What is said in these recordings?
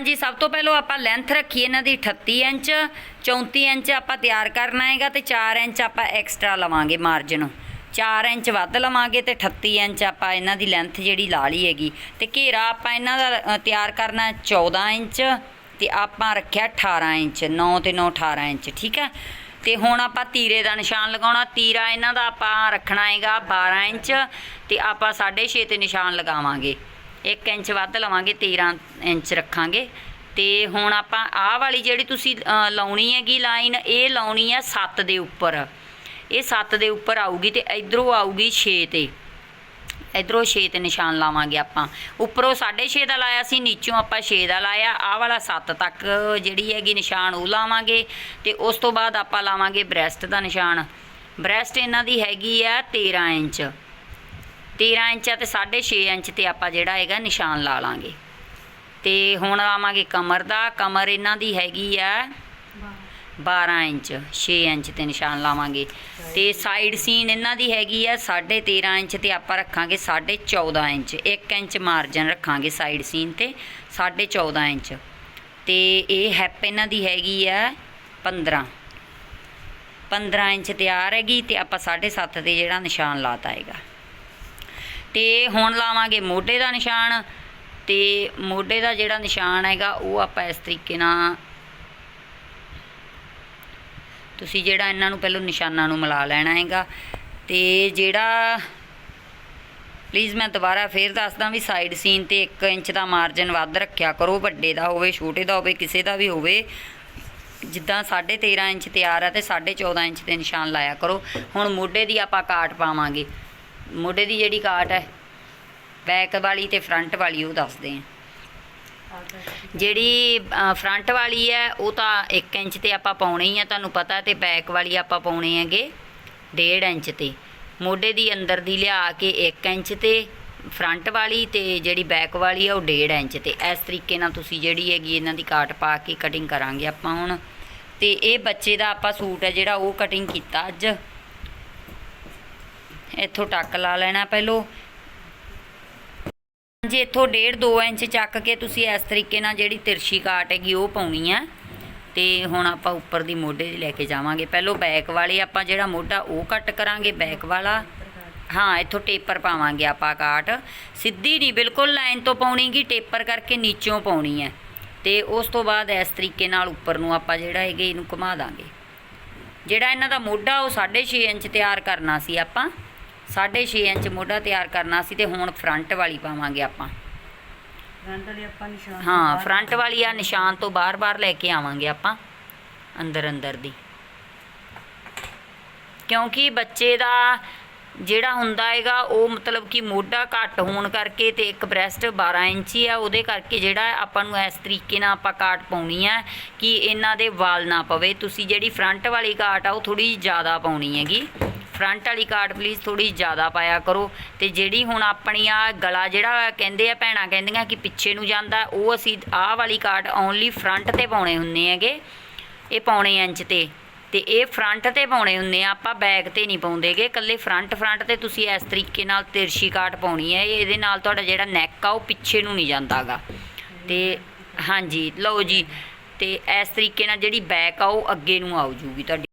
ਹਾਂਜੀ, ਸਭ ਤੋਂ ਪਹਿਲਾਂ ਆਪਾਂ ਲੈਂਥ ਰੱਖੀ ਇਹਨਾਂ ਦੀ 38 ਇੰਚ 34 ਇੰਚ ਆਪਾਂ ਤਿਆਰ ਕਰਨਾ ਹੈਗਾ ਤੇ 4 ਇੰਚ ਆਪਾਂ ਐਕਸਟਰਾ ਲਵਾਂਗੇ ਮਾਰਜਨ 4 ਇੰਚ ਵੱਧ ਲਵਾਂਗੇ ਤੇ 38 ਇੰਚ ਆਪਾਂ ਇਹਨਾਂ ਦੀ ਲੈਂਥ ਜਿਹੜੀ ਲਾ ਲਈ ਹੈਗੀ। ਤੇ ਘੇਰਾ ਆਪਾਂ ਇਹਨਾਂ ਦਾ ਤਿਆਰ ਕਰਨਾ ਹੈ 14 ਇੰਚ ਤੇ ਆਪਾਂ ਰੱਖਿਆ 18 ਇੰਚ 9 ਤੇ 9 18 ਇੰਚ, ਠੀਕ ਹੈ? ਤੇ ਹੁਣ ਆਪਾਂ ਤੀਰੇ ਦਾ ਨਿਸ਼ਾਨ ਲਗਾਉਣਾ, ਤੀਰਾ ਇਹਨਾਂ ਦਾ ਆਪਾਂ ਰੱਖਣਾ ਹੈਗਾ 12 ਇੰਚ ਤੇ ਆਪਾਂ 6.5 ਤੇ ਨਿਸ਼ਾਨ ਲਗਾਵਾਂਗੇ। 1 ਇੰਚ ਵੱਧ ਲਵਾਂਗੇ 13 ਇੰਚ ਰੱਖਾਂਗੇ। ਤੇ ਹੁਣ ਆਪਾਂ ਆਹ ਵਾਲੀ ਜਿਹੜੀ ਤੁਸੀਂ ਲਾਉਣੀ ਹੈਗੀ ਲਾਈਨ, ਇਹ ਲਾਉਣੀ ਹੈ 7 ਦੇ ਉੱਪਰ। ਇਹ 7 ਦੇ ਉੱਪਰ ਆਊਗੀ ਤੇ ਇਧਰੋਂ ਆਊਗੀ 6 ਤੇ। ਇਧਰੋਂ 6 ਤੇ ਨਿਸ਼ਾਨ ਲਾਵਾਂਗੇ ਆਪਾਂ। ਉੱਪਰੋਂ 6.5 ਦਾ ਲਾਇਆ ਸੀ, ਨੀਚੋਂ ਆਪਾਂ 6 ਦਾ ਲਾਇਆ। ਆਹ ਵਾਲਾ 7 ਤੱਕ ਜਿਹੜੀ ਹੈਗੀ ਨਿਸ਼ਾਨ ਉਹ ਲਾਵਾਂਗੇ। ਤੇ ਉਸ ਤੋਂ ਬਾਅਦ ਆਪਾਂ ਲਾਵਾਂਗੇ ਬ੍ਰੈਸਟ ਦਾ ਨਿਸ਼ਾਨ। ਬ੍ਰੈਸਟ ਇਹਨਾਂ ਦੀ ਹੈਗੀ ਆ 13 ਇੰਚ। 13 ਇੰਚ ਆ ਤੇ 6.5 ਇੰਚ ਤੇ ਆਪਾਂ ਜਿਹੜਾ ਹੈਗਾ ਨਿਸ਼ਾਨ ਲਾ ਲਾਂਗੇ। ਤੇ ਹੁਣ ਲਾਵਾਂਗੇ ਕਮਰ ਦਾ, ਕਮਰ ਇਹਨਾਂ ਦੀ ਹੈਗੀ ਆ 12 ਇੰਚ 6 ਇੰਚ ਤੇ ਨਿਸ਼ਾਨ ਲਾਵਾਂਗੇ। ਤੇ ਸਾਈਡ ਸੀਨ ਇਹਨਾਂ ਦੀ ਹੈਗੀ ਆ 13.5 ਇੰਚ ਤੇ ਆਪਾਂ ਰੱਖਾਂਗੇ 14.5 ਇੰਚ। 1 ਇੰਚ ਮਾਰਜਨ ਰੱਖਾਂਗੇ ਸਾਈਡ ਸੀਨ ਤੇ 14.5 ਇੰਚ। ਤੇ ਇਹ ਹੈਪ ਇਹਨਾਂ ਦੀ ਹੈਗੀ ਆ 15 15 ਇੰਚ ਤਿਆਰ ਹੈਗੀ ਤੇ ਆਪਾਂ 7.5 ਤੇ ਜਿਹੜਾ ਨਿਸ਼ਾਨ ਲਾਤਾ ਹੈਗਾ। ਤੇ ਹੁਣ ਲਾਵਾਂਗੇ ਮੋਢੇ ਦਾ ਨਿਸ਼ਾਨ ਤੇ ਮੋਢੇ ਦਾ ਜਿਹੜਾ ਨਿਸ਼ਾਨ ਹੈਗਾ, ਉਹ ਆਪਾਂ ਇਸ ਤਰੀਕੇ ਨਾਲ ਤੁਸੀਂ ਜਿਹੜਾ ਇਹਨਾਂ ਨੂੰ ਪਹਿਲਾਂ ਨਿਸ਼ਾਨਾਂ ਨੂੰ ਮਿਲਾ ਲੈਣਾ ਹੈਗਾ। ਤੇ ਜਿਹੜਾ ਪਲੀਜ਼ ਮੈਂ ਦੁਬਾਰਾ ਫੇਰ ਦੱਸਦਾ ਵੀ ਸਾਈਡ ਸੀਨ ਤੇ 1 ਇੰਚ ਦਾ ਮਾਰਜਨ ਵੱਧ ਰੱਖਿਆ ਕਰੋ, ਵੱਡੇ ਦਾ ਹੋਵੇ, ਛੋਟੇ ਦਾ ਹੋਵੇ, ਕਿਸੇ ਦਾ ਵੀ ਹੋਵੇ। ਜਿੱਦਾਂ 13.5 ਇੰਚ ਤਿਆਰ ਹੈ ਤੇ 14.5 ਇੰਚ ਤੇ ਨਿਸ਼ਾਨ ਲਾਇਆ ਕਰੋ। ਹੁਣ ਮੋਢੇ ਦੀ ਆਪਾਂ ਕਾਟ ਪਾਵਾਂਗੇ। ਮੋਢੇ ਦੀ ਜਿਹੜੀ ਕਾਟ ਹੈ ਬੈਕ ਵਾਲੀ ਤੇ ਫਰੰਟ ਵਾਲੀ ਉਹ ਦੱਸਦੇ ਆ। ਜਿਹੜੀ ਫਰੰਟ ਵਾਲੀ ਹੈ, ਉਹ ਤਾਂ 1 ਇੰਚ ਤੇ ਆਪਾਂ ਪਾਉਣੀ ਹੀ ਆ, ਤੁਹਾਨੂੰ ਪਤਾ ਤੇ ਬੈਕ ਵਾਲੀ ਆਪਾਂ ਪਾਉਣੇ ਹੈਗੇ 1.5 ਇੰਚ ਤੇ। ਮੋਢੇ ਦੀ ਅੰਦਰ ਦੀ ਲਿਆ ਕੇ 1 ਇੰਚ ਤੇ ਫਰੰਟ ਵਾਲੀ ਤੇ ਜਿਹੜੀ ਬੈਕ ਵਾਲੀ ਆ, ਉਹ 1.5 ਇੰਚ ਤੇ। ਇਸ ਤਰੀਕੇ ਨਾਲ ਤੁਸੀਂ ਜਿਹੜੀ ਹੈਗੀ ਇਹਨਾਂ ਦੀ ਕਾਟ ਪਾ ਕੇ ਕਟਿੰਗ ਕਰਾਂਗੇ ਆਪਾਂ ਹੁਣ। ਤੇ ਇਹ ਬੱਚੇ ਦਾ ਆਪਾਂ ਸੂਟ ਹੈ ਜਿਹੜਾ ਉਹ ਕਟਿੰਗ ਕੀਤਾ ਅੱਜ। ਇੱਥੋਂ ਟੱਕ ਲਾ ਲੈਣਾ ਪਹਿਲੋਂ। ਜੇ ਇੱਥੋਂ 1.5 2 ਇੰਚ ਚੱਕ ਕੇ ਤੁਸੀਂ ਇਸ ਤਰੀਕੇ ਨਾਲ ਜਿਹੜੀ ਤਿਰਛੀ ਕਾਟ ਹੈਗੀ ਉਹ ਪਾਉਣੀ ਆ। ਤੇ ਹੁਣ ਆਪਾਂ ਉੱਪਰ ਦੀ ਮੋਢੇ ਲੈ ਕੇ ਜਾਵਾਂਗੇ। ਪਹਿਲੋਂ ਬੈਕ ਵਾਲੇ ਆਪਾਂ ਜਿਹੜਾ ਮੋਢਾ ਉਹ ਕੱਟ ਕਰਾਂਗੇ, ਬੈਕ ਵਾਲਾ। ਹਾਂ, ਇੱਥੋਂ ਟੇਪਰ ਪਾਵਾਂਗੇ ਆਪਾਂ ਕਾਟ। ਸਿੱਧੀ ਨਹੀਂ, ਬਿਲਕੁਲ ਲਾਈਨ ਤੋਂ ਪਾਉਣੀ ਪਾਉਣੀਗੀ ਟੇਪਰ ਕਰਕੇ ਨੀਚੋਂ ਪਾਉਣੀ ਹੈ ਤੇ ਉਸ ਤੋਂ ਬਾਅਦ ਇਸ ਤਰੀਕੇ ਨਾਲ ਉੱਪਰ ਨੂੰ ਆਪਾਂ ਜਿਹੜਾ ਹੈਗੇ ਇਹਨੂੰ ਘੁਮਾ ਦਾਂਗੇ। ਜਿਹੜਾ ਇਹਨਾਂ ਦਾ ਮੋਢਾ ਉਹ 6.5 ਇੰਚ ਤਿਆਰ ਕਰਨਾ ਸੀ ਆਪਾਂ। 6.5 ਇੰਚ ਮੋਢਾ ਤਿਆਰ ਕਰਨਾ ਸੀ ਤੇ ਹੁਣ ਫਰੰਟ ਵਾਲੀ ਪਾਵਾਂਗੇ ਆਪਾਂ। ਫਰੰਟ ਵਾਲੀ ਆਪਾਂ ਨਿਸ਼ਾਨ ਹਾਂ ਫਰੰਟ ਵਾਲੀ ਆ ਨਿਸ਼ਾਨ ਤੋਂ ਬਾਰ-ਬਾਰ ਲੈ ਕੇ ਆਵਾਂਗੇ ਆਪਾਂ ਅੰਦਰ ਅੰਦਰ ਦੀ। ਕਿਉਂਕਿ ਬੱਚੇ ਦਾ ਜਿਹੜਾ ਹੁੰਦਾ ਹੈਗਾ ਉਹ ਮਤਲਬ ਕਿ ਮੋਢਾ ਘੱਟ ਹੋਣ ਕਰਕੇ ਤੇ ਇੱਕ ਬ੍ਰੈਸਟ 12 ਇੰਚੀ ਆ ਉਹਦੇ ਕਰਕੇ ਜਿਹੜਾ ਆਪਾਂ ਨੂੰ ਇਸ ਤਰੀਕੇ ਨਾਲ ਆਪਾਂ ਕਾਟ ਪਾਉਣੀ ਆ ਕਿ ਇਹਨਾਂ ਦੇ ਵਾਲ ਨਾ ਪਵੇ। ਤੁਸੀਂ ਜਿਹੜੀ ਫਰੰਟ ਵਾਲੀ ਕਾਟ ਆ ਉਹ ਥੋੜੀ ਜ਼ਿਆਦਾ ਪਾਉਣੀ ਹੈਗੀ। ਫਰੰਟ ਵਾਲੀ ਕਾਟ ਪਲੀਜ਼ ਥੋੜੀ ਜ਼ਿਆਦਾ ਪਾਇਆ ਕਰੋ ਤੇ ਜਿਹੜੀ ਹੁਣ ਆਪਣੀ ਆ ਗਲਾ ਜਿਹੜਾ ਕਹਿੰਦੇ ਆ ਭੈਣਾਂ ਕਹਿੰਦੀਆਂ ਕਿ ਪਿੱਛੇ ਨੂੰ ਜਾਂਦਾ, ਉਹ ਅਸੀਂ ਆਹ ਵਾਲੀ ਕਾਟ ਓਨਲੀ ਫਰੰਟ ਤੇ ਪਾਉਣੇ ਹੁੰਦੇ ਹੈਗੇ। ਇਹ ਪਾਉਣੇ ਇੰਚ ਤੇ। ਤੇ ਇਹ ਫਰੰਟ ਤੇ ਪਾਉਣੇ ਹੁੰਦੇ ਆ, ਆਪਾਂ ਬੈਕ ਤੇ ਨਹੀਂ ਪਾਉਂਦੇਗੇ। ਇਕੱਲੇ ਫਰੰਟ ਫਰੰਟ ਤੇ ਤੁਸੀਂ ਇਸ ਤਰੀਕੇ ਨਾਲ ਤਿਰਸ਼ੀ ਕਾਟ ਪਾਉਣੀ ਹੈ ਇਹਦੇ ਨਾਲ ਤੁਹਾਡਾ ਜਿਹੜਾ ਨੈਕ ਆ, ਉਹ ਪਿੱਛੇ ਨੂੰ ਨਹੀਂ ਜਾਂਦਾਗਾ। ਤੇ ਹਾਂਜੀ, ਲਓ ਜੀ। ਤੇ ਇਸ ਤਰੀਕੇ ਨਾਲ ਜਿਹੜੀ ਬੈਕ ਆ, ਉਹ ਅੱਗੇ ਨੂੰ ਆਉ ਜੂਗੀ ਤੁਹਾਡੀ।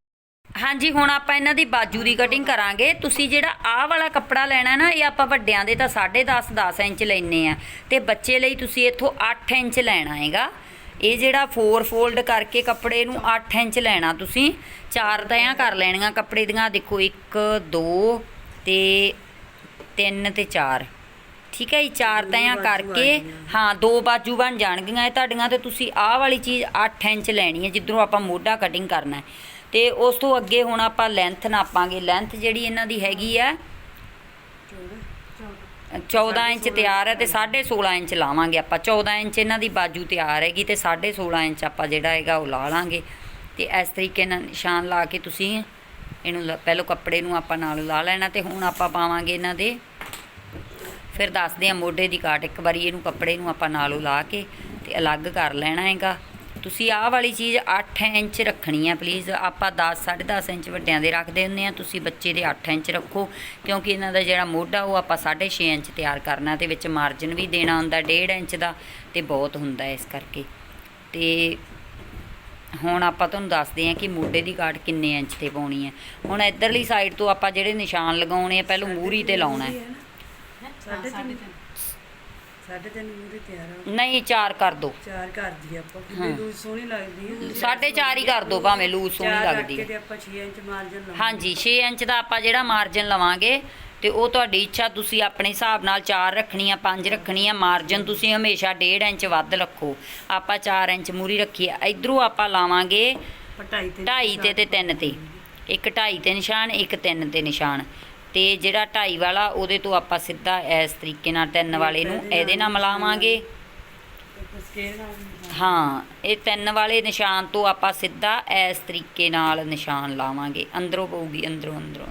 ਹਾਂਜੀ, ਹੁਣ ਆਪਾਂ ਇਹਨਾਂ ਦੀ ਬਾਜੂ ਦੀ ਕਟਿੰਗ ਕਰਾਂਗੇ। ਤੁਸੀਂ ਜਿਹੜਾ ਆਹ ਵਾਲਾ ਕੱਪੜਾ ਲੈਣਾ ਨਾ, ਇਹ ਆਪਾਂ ਵੱਡਿਆਂ ਦੇ ਤਾਂ 10.5 10 ਇੰਚ ਲੈਨੇ ਆ। ਤੇ ਬੱਚੇ ਲਈ ਤੁਸੀਂ ਇੱਥੋਂ 8 ਇੰਚ ਲੈਣਾ ਹੈਗਾ। ਇਹ ਜਿਹੜਾ 4 ਫੋਲਡ ਕਰਕੇ ਕੱਪੜੇ ਨੂੰ 8 ਇੰਚ ਲੈਣਾ ਤੁਸੀਂ। ਚਾਰ ਤਹਾਂ ਕਰ ਲੈਣੀਆਂ ਕੱਪੜੇ ਦੀਆਂ। ਦੇਖੋ 1 2 ਤੇ 3 ਤੇ 4 ਠੀਕ ਹੈ ਜੀ? ਚਾਰ ਤਹਾਂ ਕਰਕੇ, ਹਾਂ, ਦੋ ਬਾਜੂ ਬਣ ਜਾਣਗੀਆਂ ਇਹ ਤੁਹਾਡੀਆਂ ਤੇ ਤੁਸੀਂ ਆਹ ਵਾਲੀ ਚੀਜ਼ 8 ਇੰਚ ਲੈਣੀ ਹੈ, ਜਿੱਧਰੋਂ ਆਪਾਂ ਮੋਢਾ ਕਟਿੰਗ ਕਰਨਾ ਹੈ। ਤੇ ਉਸ ਤੋਂ ਅੱਗੇ ਹੁਣ ਆਪਾਂ ਲੈਂਥ ਨਾਪਾਂਗੇ। ਲੈਂਥ ਜਿਹੜੀ ਇਹਨਾਂ ਦੀ ਹੈਗੀ ਆ 14 ਇੰਚ ਤਿਆਰ ਹੈ ਤੇ 16.5 ਇੰਚ ਲਾਵਾਂਗੇ ਆਪਾਂ। 14 ਇੰਚ ਇਹਨਾਂ ਦੀ ਬਾਜੂ ਤਿਆਰ ਹੈਗੀ ਤੇ 16.5 ਇੰਚ ਆਪਾਂ ਜਿਹੜਾ ਹੈਗਾ ਉਹ ਲਾ ਲਾਂਗੇ। ਤੇ ਇਸ ਤਰੀਕੇ ਨਾਲ ਨਿਸ਼ਾਨ ਲਾ ਕੇ ਤੁਸੀਂ ਇਹਨੂੰ ਲ- ਪਹਿਲੋਂ ਕੱਪੜੇ ਨੂੰ ਆਪਾਂ ਨਾਲ ਲਾ ਲੈਣਾ ਤੇ ਹੁਣ ਆਪਾਂ ਪਾਵਾਂਗੇ ਇਹਨਾਂ ਦੇ। ਫਿਰ ਦੱਸਦੇ ਆ ਮੋਢੇ ਦੀ ਕਾਟ ਇੱਕ ਵਾਰੀ ਇਹਨੂੰ ਕੱਪੜੇ ਨੂੰ ਆਪਾਂ ਨਾਲੋਂ ਲਾ ਕੇ ਤੇ ਅਲੱਗ ਕਰ ਲੈਣਾ ਹੈਗਾ। ਤੁਸੀਂ ਆਹ ਵਾਲੀ ਚੀਜ਼ 8 ਇੰਚ ਰੱਖਣੀ ਹੈ ਪਲੀਜ਼ ਆਪਾਂ 10 10.5 ਇੰਚ ਵੱਡਿਆਂ ਦੇ ਰੱਖਦੇ ਹੁੰਦੇ ਆ। ਤੁਸੀਂ ਬੱਚੇ ਦੇ 8 ਇੰਚ ਰੱਖੋ, ਕਿਉਂਕਿ ਇਹਨਾਂ ਦਾ ਜਿਹੜਾ ਮੋਢਾ, ਉਹ ਆਪਾਂ 6.5 ਇੰਚ ਤਿਆਰ ਕਰਨਾ, ਤੇ ਵਿੱਚ ਮਾਰਜਨ ਵੀ ਦੇਣਾ ਹੁੰਦਾ 1.5 ਇੰਚ ਦਾ, ਤੇ ਬਹੁਤ ਹੁੰਦਾ ਇਸ ਕਰਕੇ। ਤੇ ਹੁਣ ਆਪਾਂ ਤੁਹਾਨੂੰ ਦੱਸਦੇ ਹਾਂ ਕਿ ਮੋਢੇ ਦੀ ਕਾਟ ਕਿੰਨੇ ਇੰਚ ਤੇ ਪਾਉਣੀ ਹੈ ਹੁਣ ਇਧਰਲੀ ਸਾਈਡ ਤੋਂ ਆਪਾਂ ਜਿਹੜੇ ਨਿਸ਼ਾਨ ਲਗਾਉਣੇ ਆ, ਪਹਿਲਾਂ ਮੂਰੀ ਤੇ ਲਾਉਣਾ ਹੈ। ਸਾਢੇ ਤਿੰਨ। ਸਾਢੇ ਤਿੰਨ ਮੂਰੇ ਤਿਆਰ ਆ। ਨਹੀਂ ਚਾਰ ਕਰ ਦੋ। ਚਾਰ ਕਰ ਦੀ ਆਪਾਂ। ਕਿੰਨੀ ਲੂਜ਼ ਸੋਹਣੀ ਲੱਗਦੀ ਹੈ ਸਾਢੇ ਚਾਰ ਹੀ ਕਰ ਦੋ ਭਾਵੇਂ ਲੂਜ਼ ਸੋਹਣੀ ਲੱਗਦੀ ਹੈ ਤੇ ਆਪਾਂ 6 ਇੰਚ ਮਾਰਜਨ ਲਾਉਂਦੇ ਹਾਂਜੀ 6 ਇੰਚ ਦਾ ਆਪਾਂ ਜਿਹੜਾ ਮਾਰਜਨ ਲਵਾਂਗੇ ਤੇ ਉਹ ਤੁਹਾਡੀ ਇੱਛਾ ਤੁਸੀਂ ਆਪਣੇ ਹਿਸਾਬ ਨਾਲ 4 ਰੱਖਣੀ ਆ 5 ਰੱਖਣੀ ਆ। ਮਾਰਜਨ ਤੁਸੀਂ ਹਮੇਸ਼ਾ 1.5 ਇੰਚ ਵੱਧ ਰੱਖੋ। ਆਪਾਂ 4 ਇੰਚ ਮੂਰੀ ਰੱਖੀ ਆ। ਇਧਰੋਂ ਆਪਾਂ ਲਾਵਾਂਗੇ ਪਟਾਈ ਤੇ 2.5 ਤੇ ਤੇ 3 ਤੇ। ਇੱਕ 2.5 ਤੇ ਨਿਸ਼ਾਨ ਇੱਕ 3 ਤੇ ਨਿਸ਼ਾਨ। ਤੇ ਜਿਹੜਾ 2.5 ਵਾਲਾ ਉਹਦੇ ਤੋਂ ਆਪਾਂ ਸਿੱਧਾ ਇਸ ਤਰੀਕੇ ਨਾਲ 3 ਵਾਲੇ ਨੂੰ ਇਹਦੇ ਨਾਲ ਮਿਲਾਵਾਂਗੇ। ਹਾਂ ਇਹ ਤਿੰਨ ਵਾਲੇ ਨਿਸ਼ਾਨ ਤੋਂ ਆਪਾਂ ਸਿੱਧਾ ਇਸ ਤਰੀਕੇ ਨਾਲ ਨਿਸ਼ਾਨ ਲਾਵਾਂਗੇ। ਅੰਦਰੋਂ ਪਊਗੀ ਅੰਦਰੋਂ ਅੰਦਰੋਂ।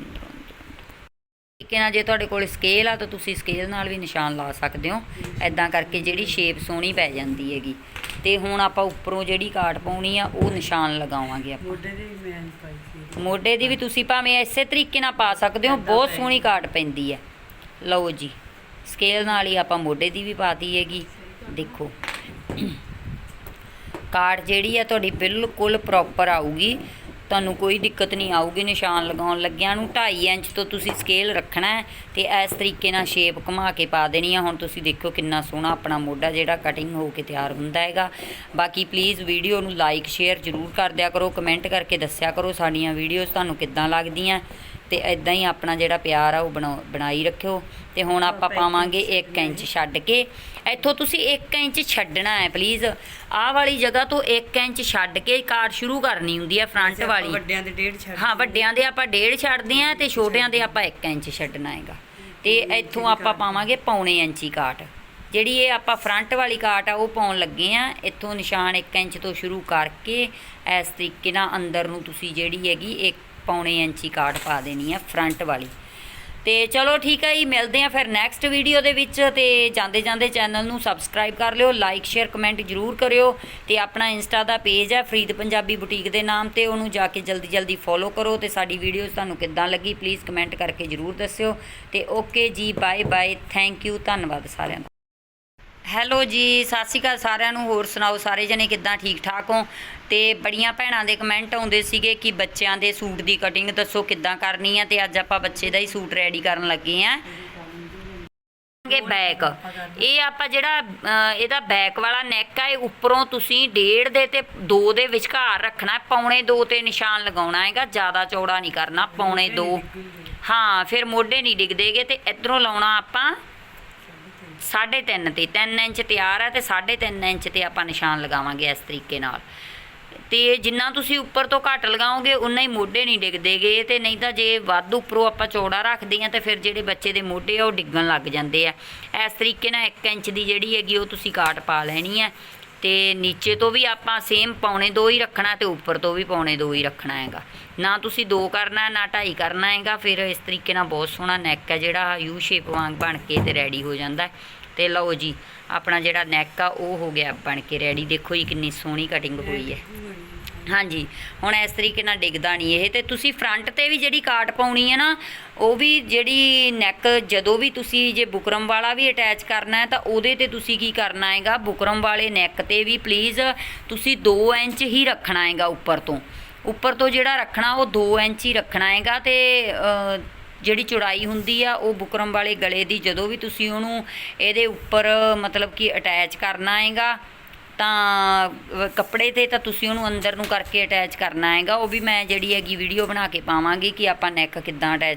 ਤਰੀਕੇ ਨਾਲ ਜੇ ਤੁਹਾਡੇ ਕੋਲ ਸਕੇਲ ਆ ਤਾਂ ਤੁਸੀਂ ਸਕੇਲ ਨਾਲ ਵੀ ਨਿਸ਼ਾਨ ਲਾ ਸਕਦੇ ਹੋ। ਐਦਾਂ ਕਰਕੇ ਜਿਹੜੀ ਸ਼ੇਪ ਸੋਹਣੀ ਪੈ ਜਾਂਦੀ ਹੈਗੀ। ਤੇ ਹੁਣ ਆਪਾਂ ਉੱਪਰੋਂ ਜਿਹੜੀ ਕਾਟ ਪਾਉਣੀ ਆ ਉਹ ਨਿਸ਼ਾਨ ਲਗਾਵਾਂਗੇ ਆਪਾਂ। ਮੋਢੇ ਦੇ ਵੀ ਮੈਂ ਪਾਈ ਸੀ। ਮੋਢੇ ਦੀ ਵੀ ਤੁਸੀਂ ਭਾਵੇਂ ਇਸੇ ਤਰੀਕੇ ਨਾਲ ਪਾ ਸਕਦੇ ਹੋ ਬਹੁਤ ਸੋਹਣੀ ਕਾਟ ਪੈਂਦੀ ਹੈ। ਲਓ ਜੀ ਸਕੇਲ ਨਾਲ ਹੀ ਆਪਾਂ ਮੋਢੇ ਦੀ ਵੀ ਪਾਤੀ ਹੈਗੀ। ਦੇਖੋ। ਕਾਟ ਜਿਹੜੀ ਹੈ ਤੁਹਾਡੀ ਬਿਲਕੁਲ ਪ੍ਰੋਪਰ ਆਊਗੀ। ਤੁਹਾਨੂੰ ਕੋਈ ਦਿੱਕਤ ਨਹੀਂ ਆਊਗੀ, ਨਿਸ਼ਾਨ ਲਗਾਉਣ ਲੱਗਿਆਂ ਨੂੰ 2.5 ਇੰਚ ਤੋਂ ਤੁਸੀਂ ਸਕੇਲ ਰੱਖਣਾ ਹੈ ਤੇ ਇਸ ਤਰੀਕੇ ਨਾਲ ਸ਼ੇਪ ਘੁਮਾ ਕੇ ਪਾ ਦੇਣੀ ਆ। ਹੁਣ ਤੁਸੀਂ ਦੇਖੋ ਕਿੰਨਾ ਸੋਹਣਾ ਆਪਣਾ ਮੋਢਾ ਜਿਹੜਾ ਕਟਿੰਗ ਹੋ ਕੇ ਤਿਆਰ ਹੁੰਦਾ ਹੈਗਾ। ਬਾਕੀ ਪਲੀਜ਼ ਵੀਡੀਓ ਨੂੰ ਲਾਈਕ ਸ਼ੇਅਰ ਜ਼ਰੂਰ ਕਰ ਦਿਆ ਕਰੋ ਕਮੈਂਟ ਕਰਕੇ ਦੱਸਿਆ ਕਰੋ ਸਾਡੀਆਂ ਵੀਡੀਓਜ਼ ਤੁਹਾਨੂੰ ਕਿੱਦਾਂ ਲੱਗਦੀਆਂ। ਤੇ ਇਦਾਂ ਹੀ ਆਪਣਾ ਜਿਹੜਾ ਪਿਆਰ ਆ ਉਹ ਬਣਾ- ਬਣਾਈ ਰੱਖਿਓ। ਤੇ ਹੁਣ ਆਪਾਂ ਪਾਵਾਂਗੇ 1 ਇੰਚ ਛੱਡ ਕੇ। ਇੱਥੋਂ ਤੁਸੀਂ 1 ਇੰਚ ਛੱਡਣਾ ਹੈ ਪਲੀਜ਼ ਆਹ ਵਾਲੀ ਜਗ੍ਹਾ ਤੋਂ 1 ਇੰਚ ਛੱਡ ਕੇ ਕਾਟ ਸ਼ੁਰੂ ਕਰਨੀ ਹੁੰਦੀ ਹੈ ਫਰੰਟ ਆਪਾਂ ਵਾਲੀ। ਵੱਡਿਆਂ ਦੇ ਡੇਢ ਛੱਡ ਹਾਂ ਵੱਡਿਆਂ ਦੇ ਆਪਾਂ ਡੇਢ ਛੱਡਦੇ ਆ ਤੇ ਛੋਟਿਆਂ ਦੇ ਆਪਾਂ 1 ਇੰਚ ਛੱਡਣਾ ਹੈਗਾ। ਤੇ ਇੱਥੋਂ ਆਪਾਂ ਪਾਵਾਂਗੇ ਪੌਣੇ ਇੰਚੀ ਕਾਟ। ਜਿਹੜੀ ਇਹ ਆਪਾਂ ਫਰੰਟ ਵਾਲੀ ਕਾਟ ਆ ਉਹ ਪਾਉਣ ਲੱਗੇ ਆ ਇੱਥੋਂ ਨਿਸ਼ਾਨ 1 ਇੰਚ ਤੋਂ ਸ਼ੁਰੂ ਕਰਕੇ ਇਸ ਤਰੀਕੇ ਨਾਲ ਅੰਦਰ ਨੂੰ ਤੁਸੀਂ ਜਿਹੜੀ ਹੈਗੀ ਇੱਕ ਪੌਣੇ ਇੰਚੀ ਕਾਟ ਪਾ ਦੇਣੀ ਆ ਫਰੰਟ ਵਾਲੀ। ਤੇ ਚਲੋ ਠੀਕ ਹੈ ਜੀ, ਮਿਲਦੇ ਆ ਫਿਰ ਨੈਕਸਟ ਵੀਡੀਓ ਦੇ ਵਿੱਚ ਤੇ ਜਾਂਦੇ ਜਾਂਦੇ ਚੈਨਲ ਨੂੰ ਸਬਸਕ੍ਰਾਈਬ ਕਰ ਲਿਓ ਲਾਈਕ ਸ਼ੇਅਰ ਕਮੈਂਟ ਜਰੂਰ ਕਰਿਓ ਤੇ ਆਪਣਾ ਇੰਸਟਾ ਦਾ ਪੇਜ ਹੈ ਫਰੀਦ ਪੰਜਾਬੀ ਬੁਟੀਕ ਦੇ ਨਾਮ ਤੇ, ਉਹਨੂੰ ਜਾ ਕੇ ਜਲਦੀ ਜਲਦੀ ਫੋਲੋ ਕਰੋ ਤੇ ਸਾਡੀ ਵੀਡੀਓਜ਼ ਤੁਹਾਨੂੰ ਕਿੱਦਾਂ ਲੱਗੀ ਪਲੀਜ਼ ਕਮੈਂਟ ਕਰਕੇ ਜਰੂਰ ਦੱਸਿਓ ਤੇ ਓਕੇ ਜੀ ਬਾਏ ਬਾਏ ਥੈਂਕ ਯੂ ਧੰਨਵਾਦ ਸਾਰਿਆਂ ਦਾ। ਹੈਲੋ ਜੀ ਸਤਿ ਸ਼੍ਰੀ ਅਕਾਲ ਸਾਰਿਆਂ ਨੂੰ। ਹੋਰ ਸੁਣਾਓ ਸਾਰੇ ਜਣੇ ਕਿੱਦਾਂ ਠੀਕ ਠਾਕ ਹੋ? ਤੇ ਬੜੀਆਂ ਭੈਣਾਂ ਦੇ ਕਮੈਂਟ ਆਉਂਦੇ ਸੀਗੇ ਕਿ ਬੱਚਿਆਂ ਦੇ ਸੂਟ ਦੀ ਕਟਿੰਗ ਦੱਸੋ ਕਿੱਦਾਂ ਕਰਨੀ ਹੈ ਤੇ ਅੱਜ ਆਪਾਂ ਬੱਚੇ ਦਾ ਹੀ ਸੂਟ ਰੈਡੀ ਕਰਨ ਲੱਗੇ ਆਂ। ਕੇ ਬੈਕ ਇਹ ਆਪਾਂ ਜਿਹੜਾ ਇਹਦਾ ਬੈਕ ਵਾਲਾ ਨੈਕ ਆ ਇਹ ਉੱਪਰੋਂ ਤੁਸੀਂ ਡੇਢ ਦੇ ਤੇ 2 ਦੇ ਵਿਚਕਾਰ ਰੱਖਣਾ। ਪੌਣੇ 2 ਤੇ ਨਿਸ਼ਾਨ ਲਗਾਉਣਾ ਹੈਗਾ ਜ਼ਿਆਦਾ ਚੌੜਾ ਨਹੀਂ ਕਰਨਾ ਪੌਣੇ 2 ਹਾਂ ਫਿਰ ਮੋਢੇ ਨਹੀਂ ਡਿੱਗਦੇਗੇ ਤੇ ਇਧਰੋਂ ਲਾਉਣਾ ਆਪਾਂ 3.5 ਤੇ 3 ਇੰਚ ਤਿਆਰ ਹੈ ਤੇ 3.5 ਇੰਚ ਤੇ ਆਪਾਂ ਨਿਸ਼ਾਨ ਲਗਾਵਾਂਗੇ ਇਸ ਤਰੀਕੇ ਨਾਲ। ਤੇ ਜਿੰਨਾ ਤੁਸੀਂ ਉੱਪਰ ਤੋਂ ਘੱਟ ਲਗਾਓਗੇ, ਉਨਾ ਹੀ ਮੋਢੇ ਨਹੀਂ ਡਿੱਗਦੇਗੇ ਤੇ ਨਹੀਂ ਤਾਂ ਜੇ ਵੱਧ ਉੱਪਰੋਂ ਆਪਾਂ ਚੌੜਾ ਰੱਖਦੇ ਆ ਤੇ ਫਿਰ ਜਿਹੜੇ ਬੱਚੇ ਦੇ ਮੋਢੇ ਆ, ਉਹ ਡਿੱਗਣ ਲੱਗ ਜਾਂਦੇ ਆ। ਇਸ ਤਰੀਕੇ ਨਾਲ 1 ਇੰਚ ਦੀ ਜਿਹੜੀ ਹੈਗੀ, ਉਹ ਤੁਸੀਂ ਕਾਟ ਪਾ ਲੈਣੀ ਹੈ। ਤੇ ਨੀਚੇ ਤੋਂ ਵੀ ਆਪਾਂ ਸੇਮ ਪੌਣੇ 2 ਹੀ ਰੱਖਣਾ ਤੇ ਉੱਪਰ ਤੋਂ ਵੀ ਪੌਣੇ 2 ਹੀ ਰੱਖਣਾ ਹੈਗਾ। ਨਾ ਤੁਸੀਂ 2 ਕਰਨਾ, ਨਾ 2.5 ਕਰਨਾ ਹੈਗਾ, ਫਿਰ ਇਸ ਤਰੀਕੇ ਨਾਲ ਬਹੁਤ ਸੋਹਣਾ ਨੈਕ ਹੈ ਜਿਹੜਾ ਯੂ ਸ਼ੇਪ ਵਾਂਗ ਬਣ ਕੇ ਤੇ ਰੈਡੀ ਹੋ ਜਾਂਦਾ ਹੈ। ਤੇ ਲਓ ਜੀ, ਆਪਣਾ ਜਿਹੜਾ ਨੈਕ ਆ, ਉਹ ਹੋ ਗਿਆ ਬਣ ਕੇ ਰੈਡੀ ਦੇਖੋ ਜੀ ਕਿੰਨੀ ਸੋਹਣੀ ਕਟਿੰਗ ਹੋਈ ਹੈ। ਹਾਂਜੀ। ਹੁਣ ਇਸ ਤਰੀਕੇ ਨਾਲ ਡਿੱਗਦਾ ਨਹੀਂ ਇਹ। ਤੇ ਤੁਸੀਂ ਫਰੰਟ ਤੇ ਵੀ ਜਿਹੜੀ ਕਾਟ ਪਾਉਣੀ ਹੈ ਨਾ, ਉਹ ਵੀ ਜਿਹੜੀ ਨੈਕ ਜਦੋਂ ਵੀ ਤੁਸੀਂ ਜੇ ਬੁਕਰਮ ਵਾਲਾ ਵੀ ਅਟੈਚ ਕਰਨਾ ਹੈ, ਤਾਂ ਉਹਦੇ ਤੇ ਤੁਸੀਂ ਕੀ ਕਰਨਾ ਹੈਗਾ? ਬੁਕਰਮ ਵਾਲੇ ਨੈਕ ਤੇ ਵੀ ਪਲੀਜ਼ ਤੁਸੀਂ 2 ਇੰਚ ਹੀ ਰੱਖਣਾ ਹੈਗਾ ਉੱਪਰ ਤੋਂ। ਉੱਪਰ ਤੋਂ ਜਿਹੜਾ ਰੱਖਣਾ, ਉਹ 2 ਇੰਚ ਹੀ ਰੱਖਣਾ ਹੈਗਾ ਤੇ ਜਿਹੜੀ ਚੌੜਾਈ ਹੁੰਦੀ ਆ, ਉਹ ਬੁਕਰਮ ਵਾਲੇ ਗਲੇ ਦੀ ਜਦੋਂ ਵੀ ਤੁਸੀਂ ਉਹਨੂੰ ਇਹਦੇ ਉੱਪਰ ਮਤਲਬ ਕਿ ਅਟੈਚ ਕਰਨਾ ਹੈਗਾ ਤਾਂ ਕੱਪੜੇ ਤੇ ਤਾਂ ਤੁਸੀਂ ਉਹਨੂੰ ਅੰਦਰ ਨੂੰ ਕਰਕੇ ਅਟੈਚ ਕਰਨਾ ਹੈਗਾ, ਉਹ ਵੀ ਮੈਂ ਜਿਹੜੀ ਹੈਗੀ ਵੀਡੀਓ ਬਣਾ ਕੇ ਪਾਵਾਂਗੀ ਕਿ ਆਪਾਂ ਨੈਕ ਕਿੱਦਾਂ ਅਟੈਚ